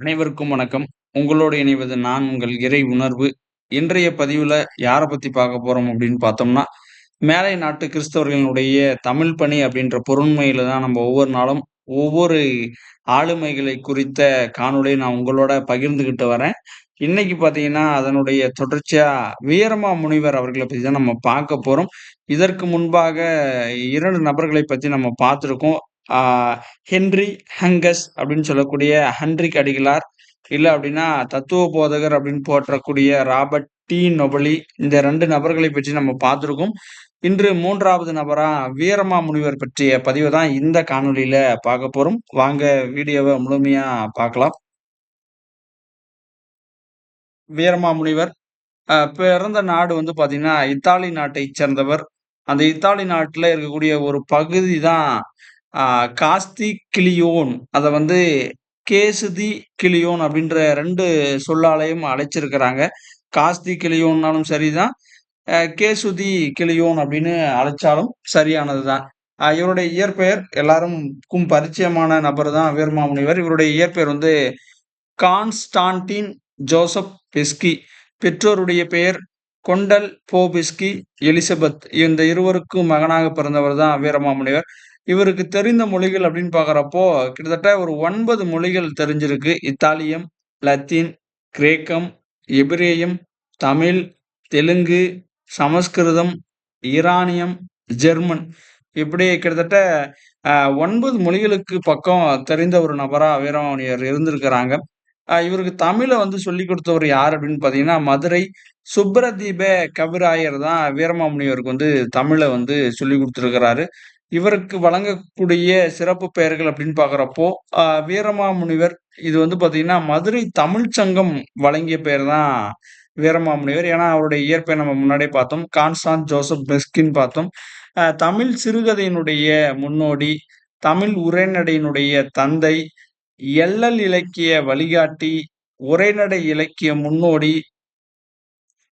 அனைவருக்கும் வணக்கம். உங்களோடு இணைவது நான் உங்கள் இறை உணர்வு. இன்றைய பதிவில் யாரை பற்றி பார்க்க போகிறோம் அப்படின்னு பார்த்தோம்னா, மேலை நாட்டு கிறிஸ்தவர்களினுடைய தமிழ் பணி அப்படின்ற பொருண்மையில தான் நம்ம ஒவ்வொரு நாளும், ஒவ்வொரு ஆளுமைகளை குறித்த காணொலியை நான் உங்களோட பகிர்ந்துக்கிட்டு வரேன். இன்னைக்கு பார்த்தீங்கன்னா, அதனுடைய தொடர்ச்சியா வீரமா முனிவர் அவர்களை பத்தி தான் நம்ம பார்க்க போறோம். இதற்கு முன்பாக இரண்டு நபர்களை பத்தி நம்ம பார்த்துருக்கோம் ஆ ஹென்றி ஹங்கஸ் அப்படின்னு சொல்லக்கூடிய ஹன்ரிக் அடிகளார், இல்ல அப்படின்னா தத்துவ போதகர் அப்படின்னு போற்றக்கூடிய ராபர்ட் டி. நொபலி இந்த ரெண்டு நபர்களை பற்றி நம்ம பார்த்துருக்கோம் இன்று மூன்றாவது நபரா வீரமா முனிவர் பற்றிய பதிவு தான் இந்த காணொலியில பார்க்க போறோம். வாங்க வீடியோவை முழுமையா பார்க்கலாம். வீரமா முனிவர் பிறந்த நாடு வந்து பார்த்தீங்கன்னா, இத்தாலி நாட்டை சேர்ந்தவர். அந்த இத்தாலி நாட்டுல இருக்கக்கூடிய ஒரு பகுதி தான் காஸ்தி கிளியோன் அதை வந்து கேசுதி கிளியோன் அப்படின்ற ரெண்டு சொல்லாலையும் அழைச்சிருக்கிறாங்க. காஸ்தி கிளியோன்னாலும் சரிதான். கேசுதி கிளியோன் அப்படின்னு அழைச்சாலும் சரியானது தான். இவருடைய இயற்பெயர் எல்லாருக்கும் பரிச்சயமான நபர் தான் வீரமாமுனிவர். இவருடைய இயற்பெயர் வந்து கான்ஸ்டான்டின் ஜோசப் பெஸ்கி. பெற்றோருடைய பெயர் கொண்டல் போபிஸ்கி, எலிசபெத். இந்த இருவருக்கும் மகனாக பிறந்தவர் தான் வீரமாமுனிவர். இவருக்கு தெரிந்த மொழிகள் அப்படின்னு பார்க்குறப்போ, கிட்டத்தட்ட ஒரு ஒன்பது மொழிகள் தெரிஞ்சிருக்கு. இத்தாலியம், லத்தீன், கிரேக்கம், எபிரேயம், தமிழ், தெலுங்கு, சமஸ்கிருதம், ஈரானியம், ஜெர்மன் இப்படி கிட்டத்தட்ட ஒன்பது மொழிகளுக்கு பக்கம் தெரிந்த ஒரு நபரா வீரமணியர் இருந்திருக்கிறாங்க. இவருக்கு தமிழை வந்து சொல்லிக் கொடுத்தவர் யார் அப்படின்னு பார்த்தீங்கன்னா, மதுரை சுப்ரதீப கவிராயர் தான் வீரமாமுனிவருக்கு வந்து தமிழை வந்து சொல்லிக் கொடுத்துருக்கிறாரு இவருக்கு வழங்கக்கூடிய சிறப்பு பெயர்கள் அப்படின்னு பார்க்குறப்போ, வீரமாமுனிவர் இது வந்து பார்த்தீங்கன்னா, மதுரை தமிழ்ச் சங்கம் வழங்கிய பெயர் தான் வீரமாமுனிவர். ஏன்னா, அவருடைய இயற்பை நம்ம முன்னாடியே பார்த்தோம். கான்ஸ்டான் ஜோசப் பெஸ்கின் பார்த்தோம். தமிழ் சிறுகதையினுடைய முன்னோடி, தமிழ் உரைநடையினுடைய தந்தை, எள்ளல் இலக்கிய வழிகாட்டி, உரைநடை இலக்கிய முன்னோடி,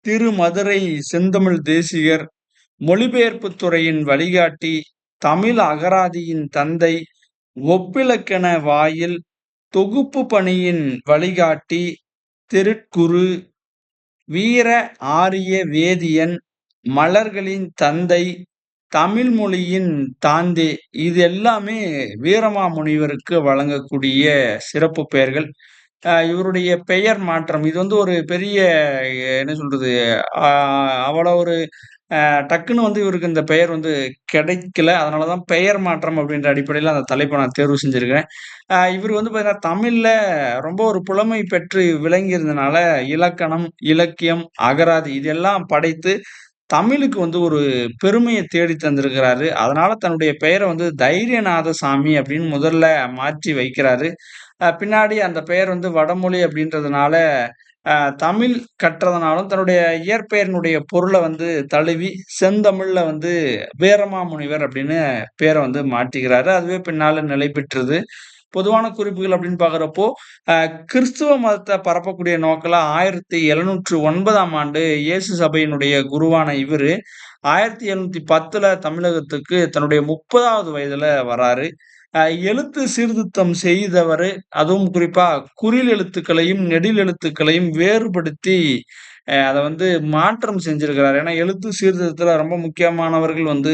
திருமதுரை செந்தமிழ் தேசிகர், மொழிபெயர்ப்பு துறையின் வழிகாட்டி, தமிழ் அகராதியின் தந்தை, ஒப்பிலக்கண வாயில், தொகுப்பு பணியின் வழிகாட்டி, திருக்குறு. வீர ஆரிய வேதியன், மலர்களின் தந்தை, தமிழ் மொழியின் தாந்தே. இது எல்லாமே வீரமாமுனிவருக்கு வழங்கக்கூடிய சிறப்பு பெயர்கள். இவருடைய பெயர் மாற்றம். இது வந்து ஒரு பெரிய என்ன சொல்றது, அவ்வளோ ஒரு டக்குன்னு வந்து இவருக்கு இந்த பெயர் வந்து கிடைக்கல. அதனால தான் பெயர் மாற்றம் அப்படின்ற அடிப்படையில் அந்த தலைப்பை நான் தேர்வு செஞ்சுருக்கேன் இவர் வந்து பார்த்தீங்கன்னா, தமிழில் ரொம்ப ஒரு புலமை பெற்று விளங்கியிருந்தனால, இலக்கணம், இலக்கியம், அகராதி இதெல்லாம் படைத்து தமிழுக்கு வந்து ஒரு பெருமையை தேடி தந்திருக்கிறாரு. அதனால தன்னுடைய பெயரை வந்து தைரியநாத சாமி அப்படின்னு முதல்ல மாற்றி வைக்கிறாரு. பின்னாடி அந்த பெயர் வந்து வடமொழி அப்படின்றதுனால, தமிழ் கற்றதுனாலும் தன்னுடைய இயற்பெயரினுடைய பொருளை வந்து தழுவி, செந்தமிழ்ல வந்து வீரமாமுனிவர் அப்படின்னு பேரை வந்து மாற்றிக்கிறாரு. அதுவே பின்னால நிலை பெற்றது. பொதுவான குறிப்புகள் அப்படின்னு பார்க்குறப்போ, கிறிஸ்துவ மதத்தை பரப்பக்கூடிய நோக்கில் ஆயிரத்தி எழுநூற்று ஒன்பதாம் ஆண்டு இயேசு சபையினுடைய குருவான இவர் ஆயிரத்தி எழுநூற்றி பத்தில் தமிழகத்துக்கு தன்னுடைய 30வது வயதுல வராரு. எழுத்து சீர்திருத்தம் செய்தவரு. அதுவும் குறிப்பா குறில் எழுத்துக்களையும், நெடில் எழுத்துக்களையும் வேறுபடுத்தி அதை வந்து மாற்றம் செஞ்சிருக்கிறார் ஏன்னா, எழுத்து சீர்திருத்தத்தில் ரொம்ப முக்கியமானவர்கள் வந்து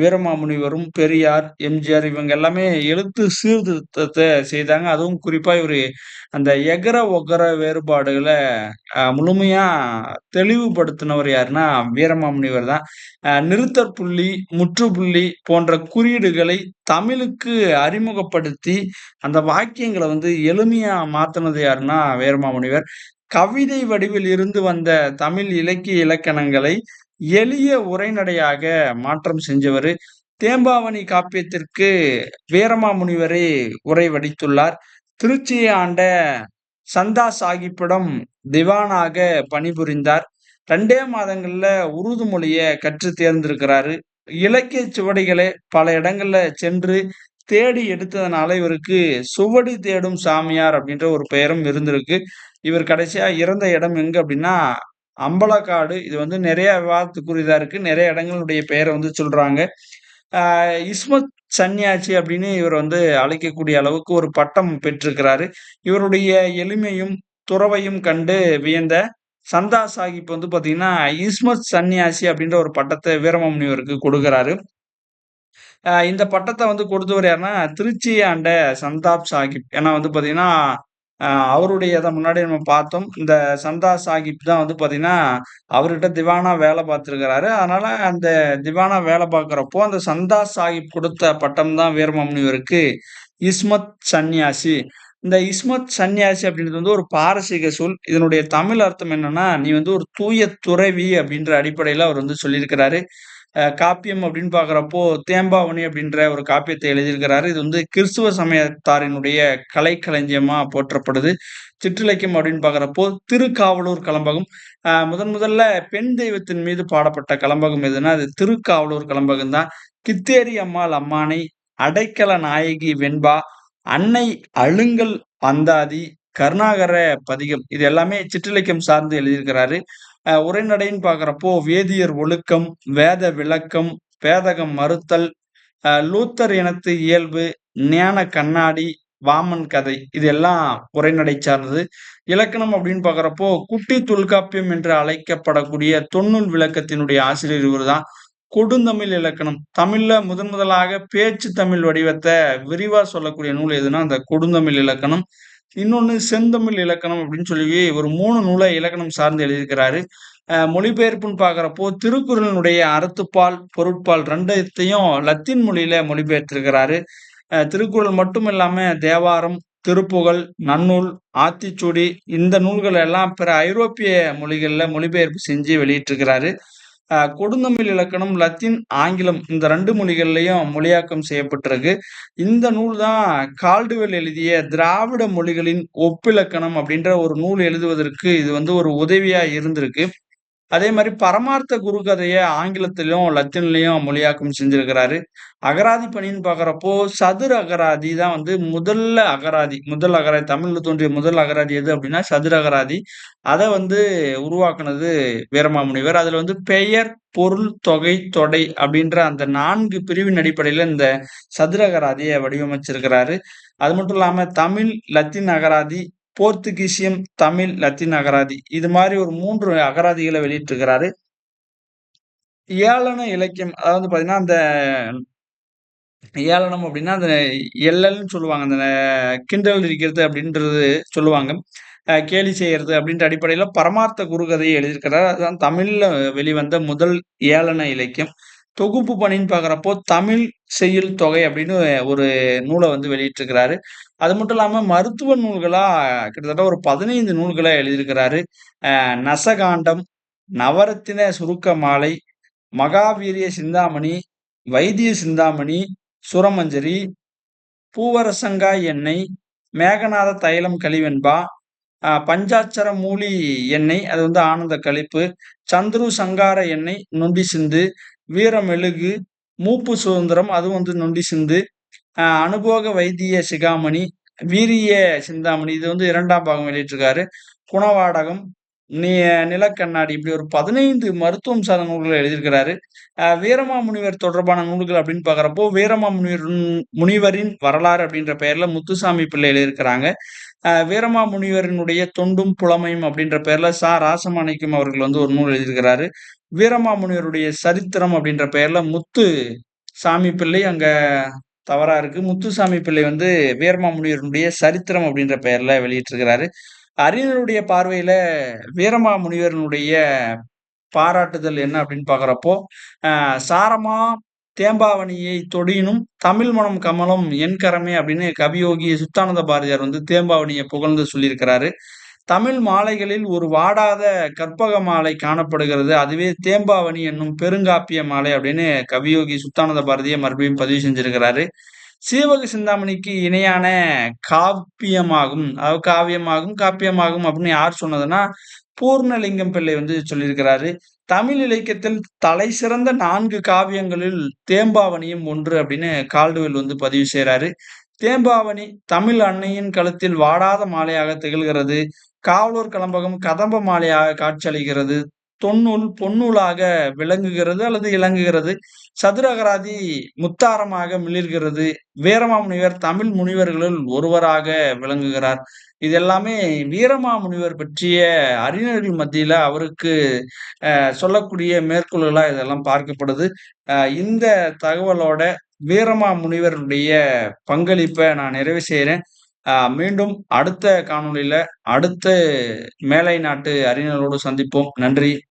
வீரமாமுனிவரும், பெரியார், எம்ஜிஆர் இவங்க எல்லாமே எழுத்து சீர்திருத்தத்தை செய்தாங்க. அதுவும் குறிப்பாக இவர் அந்த எகர, ஒகர வேறுபாடுகளை முழுமையாக முழுமையா தெளிவுபடுத்தினவர் யாருன்னா, வீரமாமுனிவர் தான். நிறுத்தற்புள்ளி, முற்றுப்புள்ளி போன்ற குறியீடுகளை தமிழுக்கு அறிமுகப்படுத்தி, அந்த வாக்கியங்களை வந்து எளிமையாக மாற்றினது யாருன்னா, வீரமாமுனிவர். கவிதை வடிவில் இருந்து வந்த தமிழ் இலக்கிய இலக்கணங்களை எளிய உரைநடையாக மாற்றம் செஞ்சவர் தேம்பாவணி காப்பியத்திற்கு வீரமாமுனிவரே உரை வடித்துள்ளார். திருச்சியை ஆண்ட சந்தா சாகிப்பிடம் திவானாக பணிபுரிந்தார். ரெண்டே மாதங்கள்ல உருது மொழிய கற்று தேர்ந்திருக்கிறாரு. இலக்கிய சுவடிகளை பல இடங்கள்ல சென்று தேடி எடுத்ததுனால, இவருக்கு சுவடி தேடும் சாமியார் அப்படின்ற ஒரு பெயரும் இருந்திருக்கு. இவர் கடைசியா இறந்த இடம் எங்க அப்படின்னா, அம்பலக்காடு. இது வந்து நிறைய விவாதத்துக்குரியதா இருக்கு. நிறைய இடங்களுடைய பெயரை வந்து சொல்றாங்க. இஸ்மத் சன்னியாச்சி அப்படின்னு இவர் வந்து அழைக்கக்கூடிய அளவுக்கு ஒரு பட்டம் பெற்றிருக்கிறாரு. இவருடைய எளிமையும், துறவையும் கண்டு வியந்த சந்தா சாஹிப் வந்து பார்த்தீங்கன்னா, இஸ்மத் சன்னியாசி அப்படின்ற ஒரு பட்டத்தை வீரமமுனிவருக்கு கொடுக்குறாரு. இந்த பட்டத்தை வந்து கொடுத்தவர் யாருன்னா, திருச்சி ஆண்ட சந்தாப் சாஹிப். ஏன்னா வந்து பார்த்தீங்கன்னா, அவருடைய இதை முன்னாடி நம்ம பார்த்தோம். இந்த சந்தா சாஹிப் தான் வந்து பார்த்தீங்கன்னா, அவர்கிட்ட திவானா வேலை பார்த்துருக்கிறாரு. அதனால அந்த திவானா வேலை பார்க்குறப்போ அந்த சந்தா சாஹிப் கொடுத்த பட்டம் தான் வீரமாமுனிவருக்கு இஸ்மத் சன்னியாசி. இந்த இஸ்மத் சன்னியாசி அப்படின்றது வந்து ஒரு பாரசீக சொல். இதனுடைய தமிழ் அர்த்தம் என்னன்னா, நீ வந்து ஒரு தூய துறவி அப்படின்ற அடிப்படையில் அவர் வந்து சொல்லியிருக்கிறாரு. காப்பியம் அப்படின்னு பார்க்குறப்போ தேம்பாவணி அப்படின்ற ஒரு காப்பியத்தை எழுதியிருக்கிறாரு. இது வந்து கிறிஸ்துவ சமயத்தாரினுடைய கலைக்களஞ்சியமா போற்றப்படுது. சிற்றிலக்கியம் அப்படின்னு பார்க்குறப்போ திருக்காவலூர் கலம்பகம். முதன் முதல்ல பெண் தெய்வத்தின் மீது பாடப்பட்ட கலம்பகம் எதுன்னா, அது திருக்காவலூர் கலம்பகம் தான். கித்தேரி அம்மாள் அம்மானை, அடைக்கல நாயகி வெண்பா, அன்னை அழுங்கல் அந்தாதி, கருணாகர பதிகம். இது எல்லாமே சிற்றிலக்கியம் சார்ந்து எழுதியிருக்கிறாரு. உரைநடைன்னு பார்க்குறப்போ வேதியர் ஒழுக்கம், வேத விளக்கம், பேதகம் மறுத்தல், லூத்தர் இனத்து இயல்பு, ஞான கண்ணாடி, வாமன் கதை. இது எல்லாம் உரைநடை சார்ந்தது. இலக்கணம் அப்படின்னு பார்க்குறப்போ குட்டி தொல்காப்பியம் என்று அழைக்கப்படக்கூடிய தொன்னூல் விளக்கத்தினுடைய ஆசிரியர் இவர்தான். கொடுந்தமிழ் இலக்கணம். தமிழ்ல முதன் முதலாக பேச்சு தமிழ் வடிவத்தை விரிவா சொல்லக்கூடிய நூல் எதுனா அந்த கொடுந்தமிழ் இலக்கணம். இன்னொன்னு செந்தமிழ் இலக்கணம் அப்படின்னு சொல்லி ஒரு மூணு நூலை இலக்கணம் சார்ந்து எழுதியிருக்கிறாரு. மொழிபெயர்ப்புன்னு பார்க்குறப்போ திருக்குறளினுடைய அறத்துப்பால், பொருட்பால் ரெண்டத்தையும் லத்தீன் மொழியில மொழிபெயர்த்திருக்கிறாரு. திருக்குறள் மட்டும் இல்லாம தேவாரம், திருப்புகழ், நன்னூல், ஆத்திச்சூடி இந்த நூல்கள் எல்லாம் பிற ஐரோப்பிய மொழிகளில் மொழிபெயர்ப்பு செஞ்சு வெளியிட்டிருக்கிறாரு. கொடுந்தமிழ் இலக்கணம், லத்தீன், ஆங்கிலம் இந்த ரெண்டு மொழிகள்லயும் மொழியாக்கம் செய்யப்பட்டிருக்கு. இந்த நூல் தான் கால்டுவெல் எழுதிய திராவிட மொழிகளின் ஒப்பிலக்கணம் அப்படின்ற ஒரு நூல் எழுதுவதற்கு இது வந்து ஒரு உதவியா இருந்திருக்கு. அதே மாதிரி பரமார்த்த குரு கதையை ஆங்கிலத்திலையும் லத்தின்லையும் மொழியாக்கம் செஞ்சிருக்கிறாரு. அகராதி பணின்னு பார்க்குறப்போ சதுர அகராதி தான் வந்து முதல்ல அகராதி. முதல் அகராதி தமிழில் தோன்றிய முதல் அகராதி எது அப்படின்னா, சதுர அகராதி. அதை வந்து உருவாக்குனது வீரமாமுனிவர். அதில் வந்து பெயர், பொருள், தொகை, தொடை அப்படின்ற அந்த நான்கு பிரிவின் அடிப்படையில் இந்த சதுர அகராதியை வடிவமைச்சிருக்கிறாரு. அது மட்டும் இல்லாமல் தமிழ், லத்தீன் அகராதி, போர்த்துகீசியம், தமிழ், லத்தீன் அகராதி. இது மாதிரி ஒரு மூன்று அகராதிகளை வெளியிட்டிருக்கிறாரு. ஏளன இலக்கியம் அதாவது பார்த்தீங்கன்னா, அந்த ஏளனம் அப்படின்னா, அந்த எள்ளல்ன்னு சொல்லுவாங்க. அந்த கிண்டல் இருக்கிறது அப்படின்றது சொல்லுவாங்க. கேலி செய்யறது அப்படின்ற அடிப்படையில பரமார்த்த குருகதையை எழுதியிருக்கிறார். அதுதான் தமிழ்ல வெளிவந்த முதல் ஏளன இலக்கியம். தொகுப்பு பணின்னு பார்க்குறப்போ தமிழ் செய்யுள் தொகை அப்படின்னு ஒரு நூலை வந்து வெளியிட்டிருக்கிறாரு. அது மட்டும் இல்லாமல் மருத்துவ நூல்களா கிட்டத்தட்ட ஒரு 15 நூல்கள எழுதியிருக்கிறாரு. நசகாண்டம், நவரத்தின சுருக்க மாலை, மகாவீரிய சிந்தாமணி, வைத்திய சிந்தாமணி, சுரமஞ்சரி, பூவரசங்காய் எண்ணெய், மேகநாத தைலம் கலிவெண்பா, பஞ்சாட்சர மூலி எண்ணெய் அது வந்து ஆனந்த கழிப்பு சந்துரு சங்கார எண்ணெய், நொண்டி சிந்து, வீரமெழுகு, மூப்பு சுதந்திரம் அதுவும் வந்து நொண்டி சிந்து, அனுபோக வைத்திய சிகாமணி, வீரிய சிந்தாமணி இது வந்து இரண்டாம் பாகம் வெளியிட்டிருக்காரு. குணவாடகம், நீ நிலக்கண்ணாடி இப்படி ஒரு 15 மருத்துவம் சார்ந்த நூல்களை எழுதியிருக்கிறாரு. வீரமா வீரமாமுனிவர் தொடர்பான நூல்கள் அப்படின்னு பார்க்குறப்போ வீரமா முனிவர் முனிவரின் வரலாறு அப்படின்ற பெயர்ல முத்துசாமி பிள்ளை எழுதியிருக்கிறாங்க. வீரமா வீரமாமுனிவரினுடைய தொண்டும் புலமையும் அப்படின்ற பெயர்ல சா ராசமாணிக்கம் அவர்கள் வந்து ஒரு நூல் எழுதியிருக்கிறாரு. வீரமாமுனிவருடைய சரித்திரம் அப்படின்ற பெயர்ல முத்து சாமி பிள்ளை அங்க தவறா இருக்கு. முத்துசாமி பிள்ளை வந்து வீரமாமுனிவருடைய சரித்திரம் அப்படின்ற பெயர்ல வெளியிட்டிருக்கிறாரு. அறிஞருடைய பார்வையில வீரமாமுனிவரினுடைய பாராட்டுதல் என்ன அப்படின்னு பாக்குறப்போ சாரமா தேம்பாவணியை தொடியினும் தமிழ் மணம் கமலம் என் கரமே அப்படின்னு கவியோகி சுத்தானந்த பாரதியார் வந்து தேம்பாவணியை புகழ்ந்து சொல்லியிருக்கிறாரு. தமிழ் மாலைகளில் ஒரு வாடாத கற்பக மாலை காணப்படுகிறது. அதுவே தேம்பாவணி என்னும் பெருங்காப்பிய மாலை அப்படின்னு கவியோகி சுத்தானந்த பாரதியை மறுபடியும் பதிவு செஞ்சிருக்கிறாரு. சீவக சிந்தாமணிக்கு இணையான காப்பியமாகும். அதாவது காவியமாகும், காப்பியமாகும் அப்படின்னு யார் சொன்னதுன்னா, பூர்ணலிங்கம் பிள்ளை வந்து சொல்லியிருக்கிறாரு. தமிழ் இலக்கியத்தில் தலை சிறந்த நான்கு காவியங்களில் தேம்பாவணியும் ஒன்று அப்படின்னு கால்டுவெல் வந்து பதிவு செய்கிறாரு தேம்பாவணி தமிழ் அன்னையின் கழுத்தில் வாடாத மாலையாக திகழ்கிறது. காவலூர் கலம்பகம் கதம்ப மாலையாக காட்சியளிக்கிறது. தொன்னூல் பொன்னூலாக விளங்குகிறது அல்லது இலங்குகிறது. சதுரகராதி முத்தாரமாக மிளிர்கிறது. வீரமாமுனிவர் தமிழ் முனிவர்களுள் ஒருவராக விளங்குகிறார். இது எல்லாமே வீரமாமுனிவர் பற்றிய அறிஞர்கள் மத்தியில அவருக்கு சொல்லக்கூடிய மேற்கோள்களா இதெல்லாம் பார்க்கப்படுது. இந்த தகவலோட வீரமாமுனிவருடைய பங்களிப்பை நான் நிறைவு செய்கிறேன் மீண்டும் அடுத்த காணொளியில அடுத்த மேலை நாட்டு அறிஞர்களோடு சந்திப்போம். நன்றி.